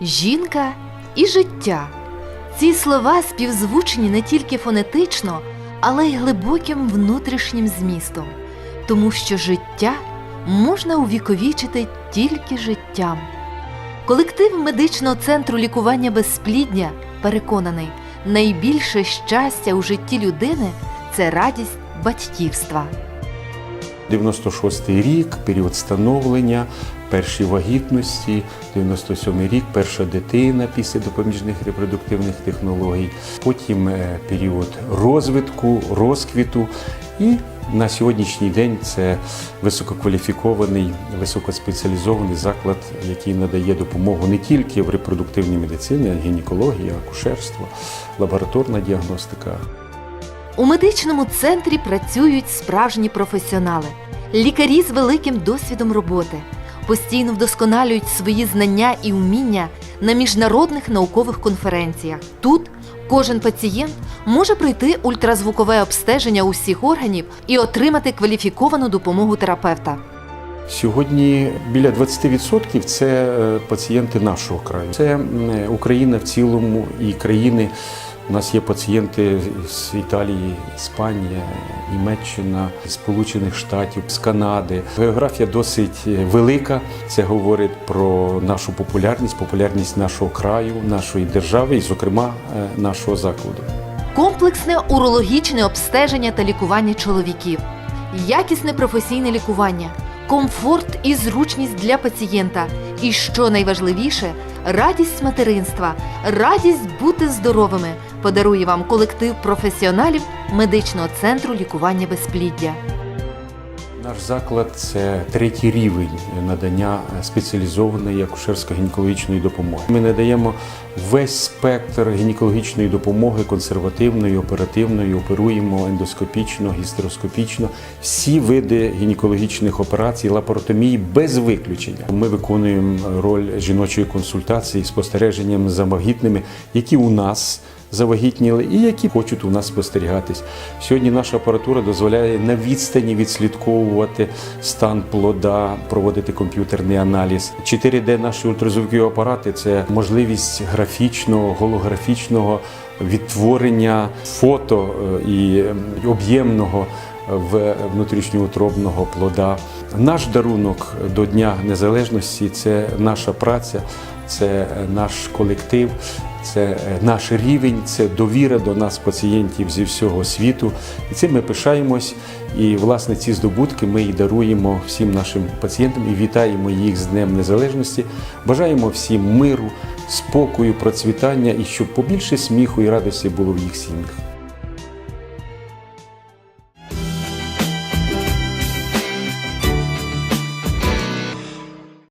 жінка і життя. Ці слова співзвучні не тільки фонетично, але й глибоким внутрішнім змістом, тому що життя можна увіковічити тільки життям. Колектив медичного центру лікування безспліддя переконаний, найбільше щастя у житті людини це радість батьківства. 96-й рік, період становлення, перші вагітності, 97-й рік, перша дитина після допоміжних репродуктивних технологій, потім е, період розвитку, розквіту. І на сьогоднішній день це висококваліфікований, високоспеціалізований заклад, який надає допомогу не тільки в репродуктивній медицині, а й гінекології, акушерство, лабораторна діагностика, У медичному центрі працюють справжні професіонали, лікарі з великим досвідом роботи, постійно вдосконалюють свої знання і вміння на міжнародних наукових конференціях. Тут кожен пацієнт може пройти ультразвукове обстеження усіх органів і отримати кваліфіковану допомогу терапевта. Сьогодні біля 20% це е, пацієнти нашого краю. Це Україна в цілому і країни. У нас є пацієнти з Італії, Іспанія, Німеччина, Сполучених Штатів, з Канади. Географія досить е, велика. Це говорить про нашу популярність, популярність нашого краю, нашої держави і, зокрема, е, нашого закладу. Комплексне урологічне обстеження та лікування чоловіків, якісне професійне лікування, комфорт і зручність для пацієнта. І що найважливіше, радість материнства, радість бути здоровими подарує вам колектив професіоналів медичного центру лікування безпліддя. Наш заклад це третій рівень надання спеціалізованої акушерсько-гінекологічної допомоги. Ми надаємо весь спектр гінекологічної допомоги, консервативної, оперативної, оперуємо ендоскопічно, гістероскопічно, всі види гінекологічних операцій, лапаротомії без виключення. Ми виконуємо роль жіночої консультації, спостереженням за вагітними, які у нас завагітніли і які хочуть у нас спостерігатись. Сьогодні наша апаратура дозволяє на відстані відслідковувати стан плода, проводити комп'ютерний аналіз. 4D наші ультразвукові апарати це можливість графічного, голографічного відтворення фото е, і об'ємного в внутрішньоутробного плода. Наш дарунок до Дня Незалежності це наша праця, це наш колектив, це наш рівень, це довіра до нас, пацієнтів зі всього світу. І цим ми пишаємось. І власне ці здобутки ми і даруємо всім нашим пацієнтам і вітаємо їх з Днем Незалежності. Бажаємо всім миру, спокою, процвітання і щоб побільше сміху і радості було в їх сім'ях.